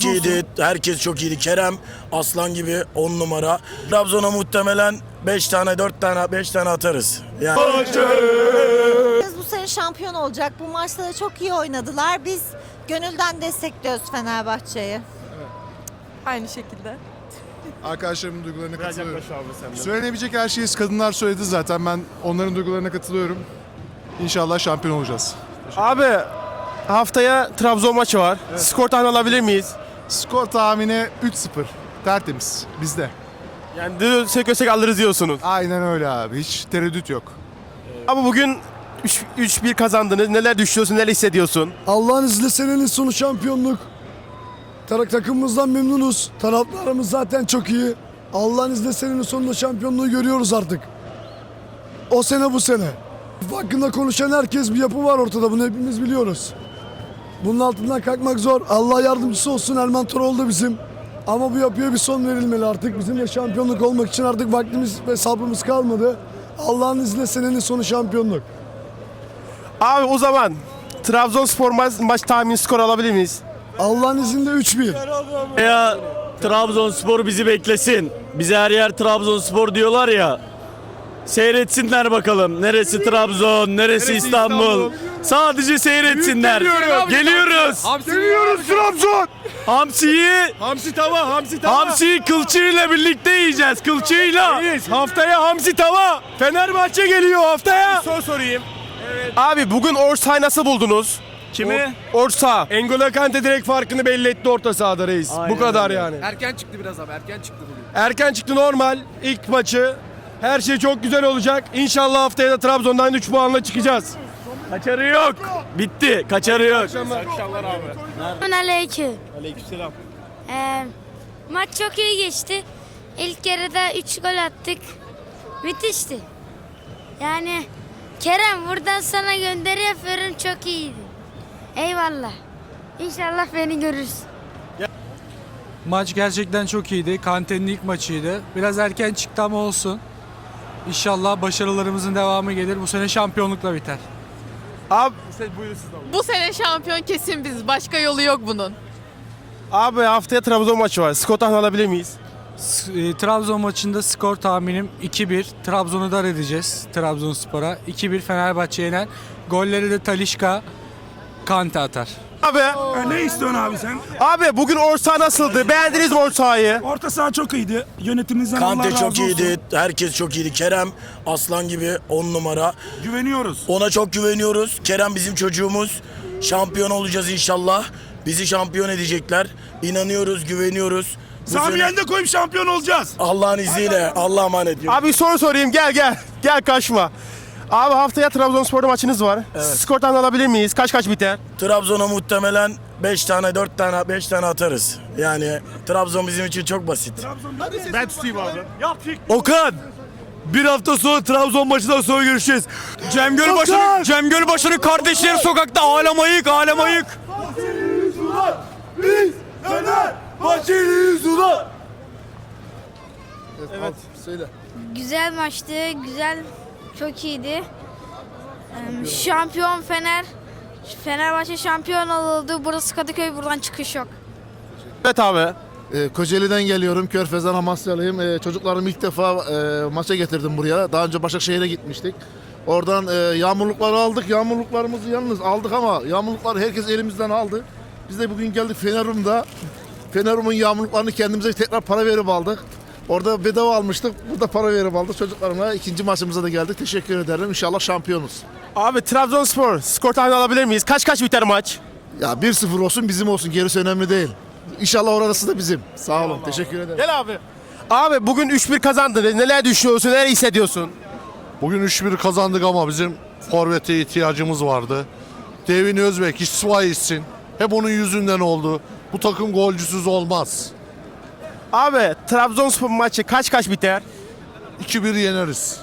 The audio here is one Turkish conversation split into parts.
Çok iyiydi. Herkes çok iyiydi. Kerem aslan gibi 10 numara. Trabzon'a muhtemelen 5 tane, 4 tane, 5 tane atarız. Yani Biz bu sene şampiyon olacak. Bu maçta da çok iyi oynadılar. Biz gönülden destekliyoruz Fenerbahçe'yi. Aynı şekilde. Arkadaşlarımın duygularına katılıyorum. Söylenebilecek her şeyi kadınlar söyledi zaten. Ben onların duygularına katılıyorum. İnşallah şampiyon olacağız. Abi haftaya Trabzon maçı var. Skor tahmin alabilir miyiz? Skor tahmini 3-0. Tertemiz. Bizde. Yani dövsek ösek alırız diyorsunuz. Aynen öyle abi. Hiç tereddüt yok. Ama bugün 3 3-1 kazandınız. Neler düşünüyorsun, neler hissediyorsun? Allah'ın izniyle senenin sonu şampiyonluk. Tarak takımımızdan memnunuz. Taraftarımız zaten çok iyi. Allah'ın izniyle senenin sonunda şampiyonluğu görüyoruz artık. O sene bu sene. Hakkında konuşan herkes bir yapı var ortada. Bunu hepimiz biliyoruz. Bunun altından kalkmak zor. Allah yardımcısı olsun. Erman Toroğlu da bizim. Ama bu yapıya bir son verilmeli artık. Bizim de şampiyonluk olmak için artık vaktimiz ve sabrımız kalmadı. Allah'ın izniyle senenin sonu şampiyonluk. Abi o zaman Trabzonspor maç, maç tahmin skor alabilir miyiz? Allah'ın izniyle 3-1. Ya Trabzonspor bizi beklesin. Bize her yer Trabzonspor diyorlar ya. Seyretsinler bakalım. Neresi Trabzon, neresi, İstanbul. Sadece seyretsinler. Geliyoruz. Geliyoruz Trabzon! Hamsiyi, Hamsi tava, hamsi tava. hamsiyi kılçığıyla birlikte yiyeceğiz. Kılçığıyla. Reis, haftaya hamsi tava. Fenerbahçe geliyor haftaya. Soru sorayım. Abi bugün Orsay nasıl buldunuz? Kimi? Orsa. Engolo Kante direkt farkını belli etti orta sahada reis. Bu kadar yani. Erken çıktı biraz abi erken çıktı bugün. Erken çıktı normal. ilk maçı. Her şey çok güzel olacak. İnşallah haftaya da Trabzon'dan 3 puanla çıkacağız. Kaçarı yok. Bitti. Kaçarı yok. Aleyküm. Aleykümselam. Ee, maç çok iyi geçti. İlk yarıda 3 gol attık. Müthişti. Yani Kerem buradan sana gönderi yapıyorum çok iyiydi. Eyvallah. İnşallah beni görürsün. Maç gerçekten çok iyiydi. Kante'nin ilk maçıydı. Biraz erken çıktı ama olsun. İnşallah başarılarımızın devamı gelir. Bu sene şampiyonlukla biter. Abi, Bu sene şampiyon kesin biz. Başka yolu yok bunun. abi haftaya Trabzon maçı var. Skor tahmin alabilir miyiz? S- e, Trabzon maçında skor tahminim 2-1. Trabzon'u dar edeceğiz Trabzonspor'a. 2-1 Fenerbahçe yener. Golleri de Talişka, Kante atar. Abi, Ne istiyorsun abi sen? abi bugün Orsa nasıldı? Beğendiniz mi Orsa'yı? Orta saha çok iyiydi. Yönetimimizden Allah Kante razı çok olsun. iyiydi. Herkes çok iyiydi. Kerem aslan gibi 10 numara. Güveniyoruz. Ona çok güveniyoruz. Kerem bizim çocuğumuz. Şampiyon olacağız inşallah. Bizi şampiyon edecekler. İnanıyoruz, güveniyoruz. Bu Sami sene Yen'de koyup şampiyon olacağız. Allah'ın izniyle. Allah'a emanet. Abi bir soru sorayım. Gel gel. Gel kaçma. Abi haftaya Trabzonspor'da maçınız var. Skor tahmin alabilir miyiz? Kaç kaç biter? Trabzon'a muhtemelen 5 tane, 4 tane, 5 tane atarız. Yani Trabzon bizim için çok basit. Ben tutayım abi. Okan. Bir hafta sonra Trabzon maçından sonra görüşeceğiz. Cem Gölbaşı'nın Cem Gölbaşı'nın kardeşleri sokakta alem ayık, alem ayık. Güzel maçtı. Güzel. Çok iyiydi. Şampiyon Fener. Fenerbahçe şampiyon oldu. Burası Kadıköy. Buradan çıkış yok. Evet abi. Ee, Kocaeli'den geliyorum. Körfez'den Amasyalıyım. Ee, çocuklarımı ilk defa e, maça getirdim buraya. Daha önce Başakşehir'e gitmiştik. Oradan e, yağmurlukları aldık. Yağmurluklarımızı yalnız aldık ama yağmurlukları herkes elimizden aldı. Biz de bugün geldik Fenerum'da. Fenerum'un yağmurluklarını kendimize tekrar para verip aldık. Orada bedava almıştık. Burada para verip aldık. Çocuklarımla ikinci maçımıza da geldik. Teşekkür ederim. İnşallah şampiyonuz. Abi Trabzonspor skor tahmin alabilir miyiz? Kaç kaç biter maç? Ya 1-0 olsun bizim olsun. Gerisi önemli değil. İnşallah orası da bizim. Sağ olun. Teşekkür ederim. Gel abi. Abi bugün 3-1 kazandınız. Neler düşünüyorsun? Neler hissediyorsun? Bugün 3-1 kazandık ama bizim forvete ihtiyacımız vardı. Devin Özbek, İsmail İçsin. Hep onun yüzünden oldu. Bu takım golcüsüz olmaz. Abi Trabzonspor maçı kaç kaç biter? 2-1 yeneriz.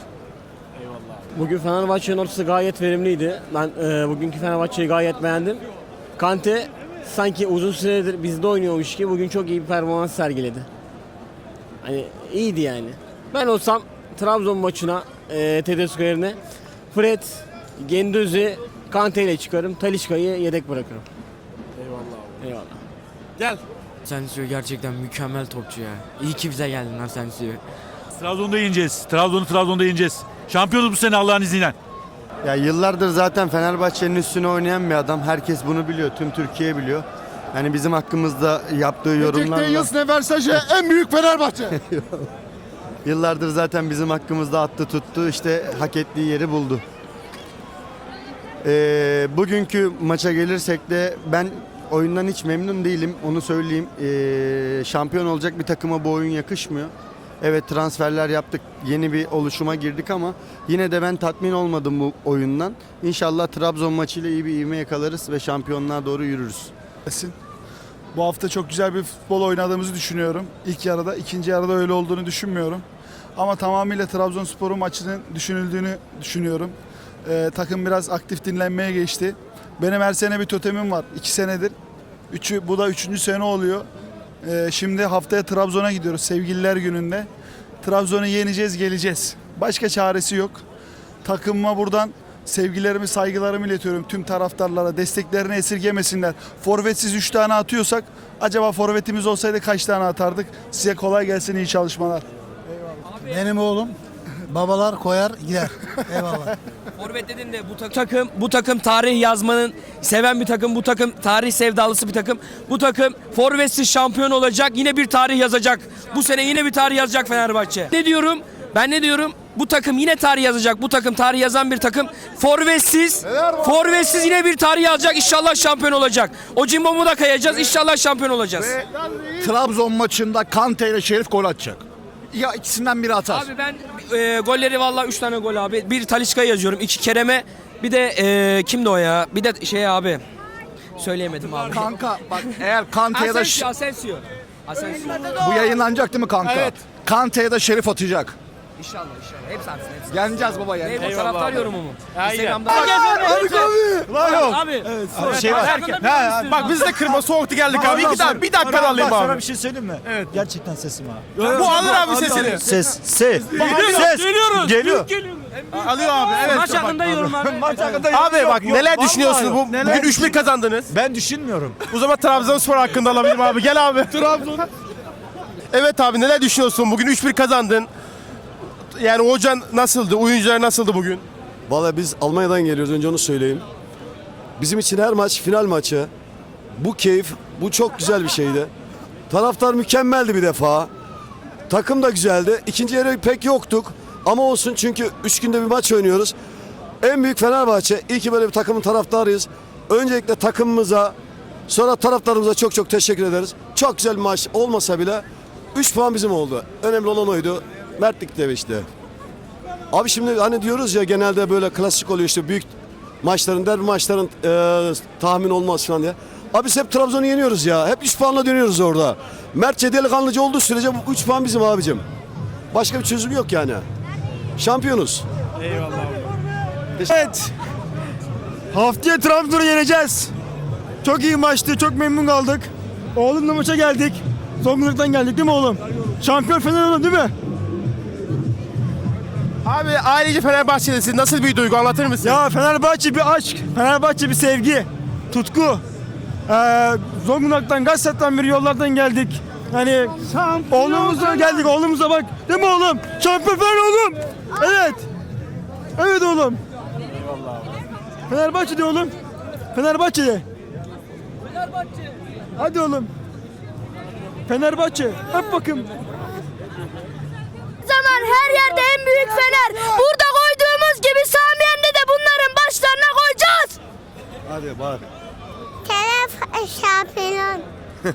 Bugün Fenerbahçe'nin ortası gayet verimliydi. Ben e, bugünkü Fenerbahçe'yi gayet beğendim. Kante sanki uzun süredir bizde oynuyormuş ki bugün çok iyi bir performans sergiledi. Hani iyiydi yani. Ben olsam Trabzon maçına e, Tedesco yerine Fred, Gendüzi, Kante ile çıkarım. Talişka'yı yedek bırakırım. Eyvallah. Eyvallah. Gel. Asensio gerçekten mükemmel topçu ya. İyi ki bize geldin Asensio. Trabzon'da yeneceğiz. Trabzon'u Trabzon'da yeneceğiz. Şampiyonuz bu sene Allah'ın izniyle. Ya yıllardır zaten Fenerbahçe'nin üstüne oynayan bir adam. Herkes bunu biliyor. Tüm Türkiye biliyor. Yani bizim hakkımızda yaptığı yorumlarla Yorumlarla... ne versaje en büyük Fenerbahçe. yıllardır zaten bizim hakkımızda attı tuttu. işte hak ettiği yeri buldu. Ee, bugünkü maça gelirsek de ben oyundan hiç memnun değilim. Onu söyleyeyim. Ee, şampiyon olacak bir takıma bu oyun yakışmıyor. Evet transferler yaptık. Yeni bir oluşuma girdik ama yine de ben tatmin olmadım bu oyundan. İnşallah Trabzon maçıyla iyi bir ivme yakalarız ve şampiyonluğa doğru yürürüz. Bu hafta çok güzel bir futbol oynadığımızı düşünüyorum. İlk yarıda, ikinci yarıda öyle olduğunu düşünmüyorum. Ama tamamıyla Trabzonspor'un maçının düşünüldüğünü düşünüyorum. Ee, takım biraz aktif dinlenmeye geçti. Benim her sene bir totemim var. iki senedir. Üçü, bu da üçüncü sene oluyor. Ee, şimdi haftaya Trabzon'a gidiyoruz sevgililer gününde. Trabzon'u yeneceğiz, geleceğiz. Başka çaresi yok. Takımıma buradan sevgilerimi, saygılarımı iletiyorum tüm taraftarlara. Desteklerini esirgemesinler. Forvetsiz 3 tane atıyorsak acaba forvetimiz olsaydı kaç tane atardık? Size kolay gelsin, iyi çalışmalar. Benim oğlum babalar koyar gider. Eyvallah. Forvet dedin de bu takım bu takım tarih yazmanın seven bir takım. Bu takım tarih sevdalısı bir takım. Bu takım forvetsiz şampiyon olacak. Yine bir tarih yazacak. Bu sene yine bir tarih yazacak Fenerbahçe. Ne diyorum? Ben ne diyorum? Bu takım yine tarih yazacak. Bu takım tarih yazan bir takım. Forvetsiz, forvetsiz yine bir tarih yazacak. İnşallah şampiyon olacak. O cimbomu da kayacağız. İnşallah şampiyon olacağız. Trabzon maçında Kante ile Şerif gol atacak. Ya ikisinden biri atar. Abi ben e, golleri vallahi 3 tane gol abi. Bir Talişka'ya yazıyorum. iki Kerem'e. Bir de e, kimdi o ya? Bir de şey abi. Söyleyemedim abi. Kanka bak eğer Kante ya da Asensio, Asensio. Asensio. bu yayınlanacak değil mi kanka? Evet. Kante ya da Şerif atacak. İnşallah inşallah. Hepsi atsın hepsi. Yeneceğiz baba Eyvallah, yeneceğiz. taraftar yorumu mu? Aynen. Instagram'da. Abi. Şey var. Bak biz de kırma soğuktu geldik abi. İki dakika, bir dakika alayım abi. bir şey söyleyeyim mi? Evet. Gerçekten sesim ha. Bu alır abi sesini. Ses, ses. Ses. Geliyoruz. Geliyor. Alıyor abi. Evet. Maç hakkında yorum abi. Abi bak neler düşünüyorsunuz? Bu, bugün 3-1 kazandınız. Ben düşünmüyorum. O zaman Trabzonspor hakkında alabilirim abi. Gel abi. Trabzon. Evet abi neler düşünüyorsun? Bugün 3-1 kazandın. Yani hocan nasıldı? Oyuncular nasıldı bugün? Valla biz Almanya'dan geliyoruz önce onu söyleyeyim. Bizim için her maç final maçı. Bu keyif, bu çok güzel bir şeydi. Taraftar mükemmeldi bir defa. Takım da güzeldi. İkinci yarı pek yoktuk. Ama olsun çünkü üç günde bir maç oynuyoruz. En büyük Fenerbahçe. İyi ki böyle bir takımın taraftarıyız. Öncelikle takımımıza, sonra taraftarımıza çok çok teşekkür ederiz. Çok güzel bir maç olmasa bile 3 puan bizim oldu. Önemli olan oydu. Mertlik de işte. Abi şimdi hani diyoruz ya genelde böyle klasik oluyor işte büyük maçların, derbi maçların e, tahmin olmaz falan diye. Abi biz hep Trabzon'u yeniyoruz ya. Hep 3 puanla dönüyoruz orada. Mertçe delikanlıca olduğu sürece bu 3 puan bizim abicim. Başka bir çözüm yok yani. Şampiyonuz. Evet. Haftaya Trabzon'u yeneceğiz. Çok iyi maçtı. Çok memnun kaldık. Oğlumla maça geldik. Zonguldak'tan geldik değil mi oğlum? Şampiyon Fener oğlum değil mi? Abi ailece Fenerbahçelisin. Nasıl bir duygu anlatır mısın? Ya Fenerbahçe bir aşk. Fenerbahçe bir sevgi. Tutku. Ee, Zonguldak'tan, Gazet'ten bir yollardan geldik. Yani oğlumuzla geldik. Oğlumuza bak. Değil mi oğlum? Şampiyon oğlum. Evet. Evet oğlum. Fenerbahçe de oğlum. Fenerbahçe de. Fenerbahçe. Hadi oğlum. Fenerbahçe. Hep bakın. Zaman her yerde en büyük fener. Burada koyduğumuz gibi Samiyen'de de bunların başlarına koyacağız. Hadi bak. Kerem şampiyon.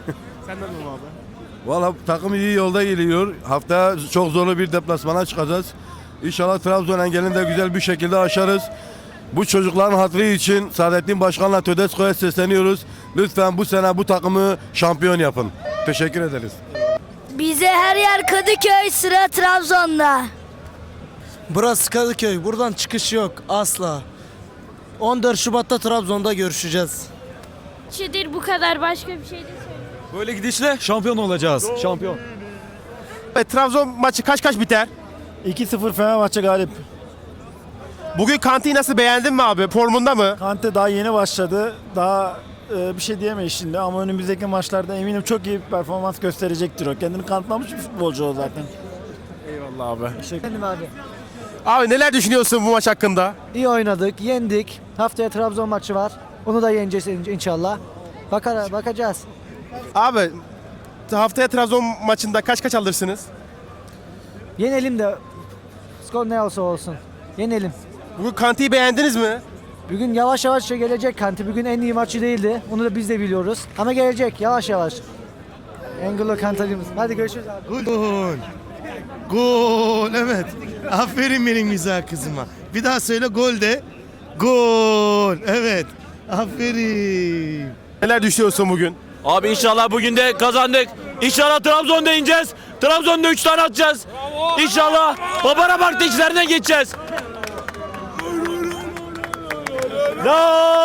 Valla takım iyi yolda geliyor. Haftaya çok zorlu bir deplasmana çıkacağız. İnşallah Trabzon engelini de güzel bir şekilde aşarız. Bu çocukların hatırı için Saadettin Başkan'la Tedesco'ya sesleniyoruz. Lütfen bu sene bu takımı şampiyon yapın. Teşekkür ederiz. Bize her yer Kadıköy sıra Trabzon'da. Burası Kadıköy. Buradan çıkış yok asla. 14 Şubat'ta Trabzon'da görüşeceğiz. Şidir bu kadar başka bir şey de Böyle gidişle şampiyon olacağız. Şampiyon. Evet, Trabzon maçı kaç kaç biter? 2-0 Fenerbahçe galip. Bugün Kante'yi nasıl beğendin mi abi? Formunda mı? Kante daha yeni başladı. Daha e, bir şey diyemeyiz şimdi ama önümüzdeki maçlarda eminim çok iyi bir performans gösterecektir o. Kendini kanıtlamış bir futbolcu o zaten. Eyvallah abi. Efendim abi. Abi neler düşünüyorsun bu maç hakkında? İyi oynadık, yendik. Haftaya Trabzon maçı var. Onu da yeneceğiz in- inşallah. Bakar, bakacağız. Abi haftaya Trabzon maçında kaç kaç alırsınız? Yenelim de skor ne olsa olsun. Yenelim. Bugün Kanti'yi beğendiniz mi? Bugün yavaş yavaş şey gelecek Kanti. Bugün en iyi maçı değildi. Onu da biz de biliyoruz. Ama gelecek yavaş yavaş. Angolo Kantalımız. Hadi görüşürüz abi. Gol. Gol evet. Aferin benim güzel kızıma. Bir daha söyle gol de. Gol. Evet. Aferin. Neler düşünüyorsun bugün? Abi inşallah bugün de kazandık. İnşallah Trabzon'da ineceğiz. Trabzon'da 3 tane atacağız. İnşallah Babara Park'ta içlerinden geçeceğiz. No!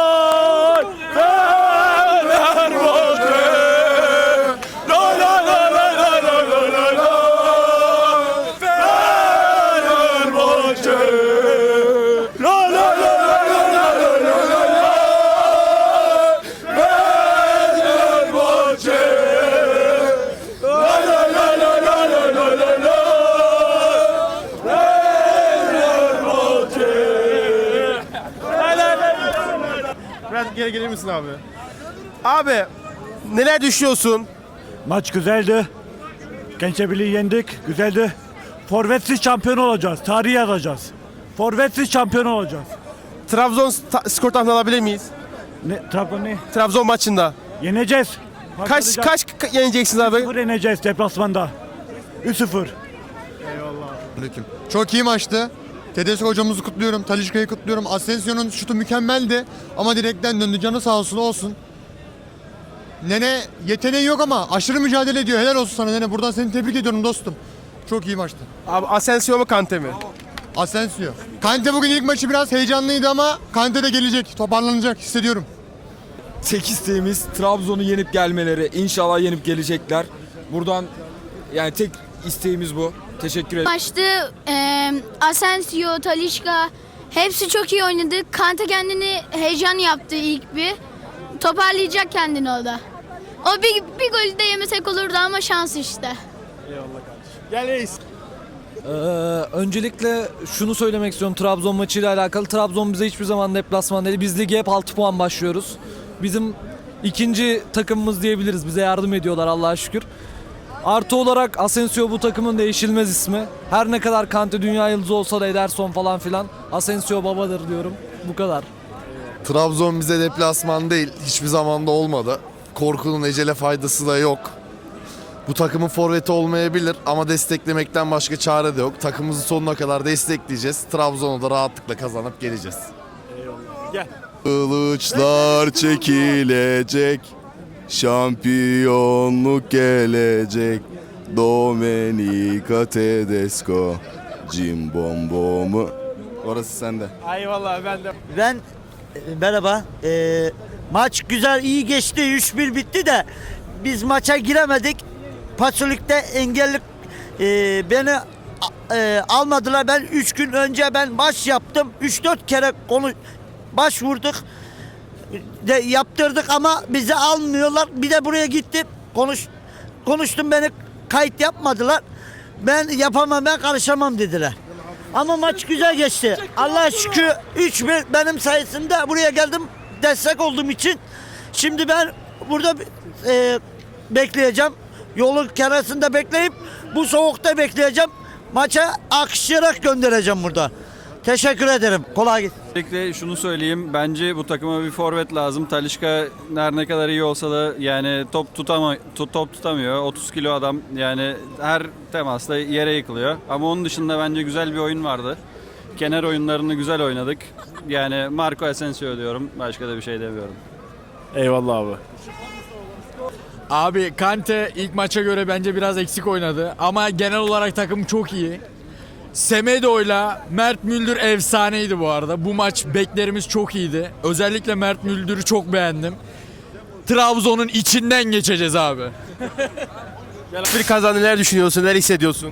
Biraz geri gelir misin abi? Abi neler düşünüyorsun? Maç güzeldi. Gençler Birliği yendik. Güzeldi. Forvetsiz şampiyon olacağız. Tarih yazacağız. Forvetsiz şampiyon olacağız. Trabzon ta- skor tahmini alabilir miyiz? Ne, Trabzon ne? Trabzon maçında. Yeneceğiz. Kaç kaç ka- yeneceksiniz abi? 0 yeneceğiz deplasmanda. 3-0. Çok iyi maçtı. Tedesco hocamızı kutluyorum. Talişka'yı kutluyorum. Asensio'nun şutu mükemmeldi. Ama direkten döndü. Canı sağ olsun olsun. Nene yeteneği yok ama aşırı mücadele ediyor. Helal olsun sana Nene. Buradan seni tebrik ediyorum dostum. Çok iyi maçtı. Abi Asensio mu Kante mi? Asensio. Kante bugün ilk maçı biraz heyecanlıydı ama Kante de gelecek. Toparlanacak hissediyorum. Tek isteğimiz Trabzon'u yenip gelmeleri. İnşallah yenip gelecekler. Buradan yani tek isteğimiz bu. Teşekkür ederim. Maçtı e, Asensio, Talişka hepsi çok iyi oynadı. Kante kendini heyecan yaptı ilk bir. Toparlayacak kendini o da. O bir, bir golü de yemesek olurdu ama şans işte. Ee, öncelikle şunu söylemek istiyorum Trabzon maçıyla alakalı. Trabzon bize hiçbir zaman deplasman değil. Biz lige hep 6 puan başlıyoruz. Bizim ikinci takımımız diyebiliriz. Bize yardım ediyorlar Allah'a şükür. Artı olarak Asensio bu takımın değişilmez ismi. Her ne kadar Kante dünya yıldızı olsa da Ederson falan filan Asensio babadır diyorum. Bu kadar. Trabzon bize deplasman değil. Hiçbir zamanda olmadı. Korkunun ecele faydası da yok. Bu takımın forveti olmayabilir ama desteklemekten başka çare de yok. Takımımızı sonuna kadar destekleyeceğiz. Trabzon'u da rahatlıkla kazanıp geleceğiz. Gel. Kılıçlar çekilecek. Şampiyonluk gelecek. Domenica Tedesco. Jim Bombomu. Orası sende. Eyvallah ben de. Ben merhaba. Ee, maç güzel iyi geçti. 3-1 bitti de biz maça giremedik. Pasolik'te engelli e, beni e, almadılar. Ben 3 gün önce ben baş yaptım. 3-4 kere konu başvurduk. De yaptırdık ama bizi almıyorlar. Bir de buraya gittim. Konuş konuştum beni kayıt yapmadılar. Ben yapamam ben karışamam dediler. Ama maç güzel geçti. Allah'a şükür 3-1 benim sayesinde buraya geldim destek olduğum için. Şimdi ben burada e, bekleyeceğim. Yolun kenarında bekleyip bu soğukta bekleyeceğim. Maça akışarak göndereceğim burada. Teşekkür ederim. Kolay gelsin. Öncelikle şunu söyleyeyim. Bence bu takıma bir forvet lazım. Talişka her ne kadar iyi olsa da yani top tutama tut- top tutamıyor. 30 kilo adam yani her temasta yere yıkılıyor. Ama onun dışında bence güzel bir oyun vardı. Kenar oyunlarını güzel oynadık. Yani Marco Asensio diyorum. Başka da bir şey demiyorum. Eyvallah abi. Abi Kante ilk maça göre bence biraz eksik oynadı. Ama genel olarak takım çok iyi. Semedo'yla Mert Müldür efsaneydi bu arada. Bu maç beklerimiz çok iyiydi. Özellikle Mert Müldür'ü çok beğendim. Trabzon'un içinden geçeceğiz abi. Bir kazandı neler düşünüyorsun, neler hissediyorsun?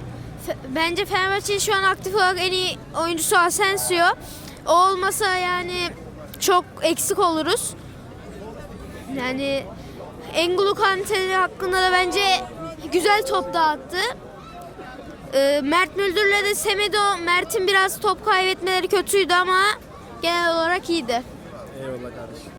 Bence Fenerbahçe'nin şu an aktif olarak en iyi oyuncusu Asensio. O olmasa yani çok eksik oluruz. Yani Engulu Kante hakkında da bence güzel top dağıttı. Ee, Mert Müldür'le de Semedo, Mert'in biraz top kaybetmeleri kötüydü ama genel olarak iyiydi. Eyvallah kardeşim.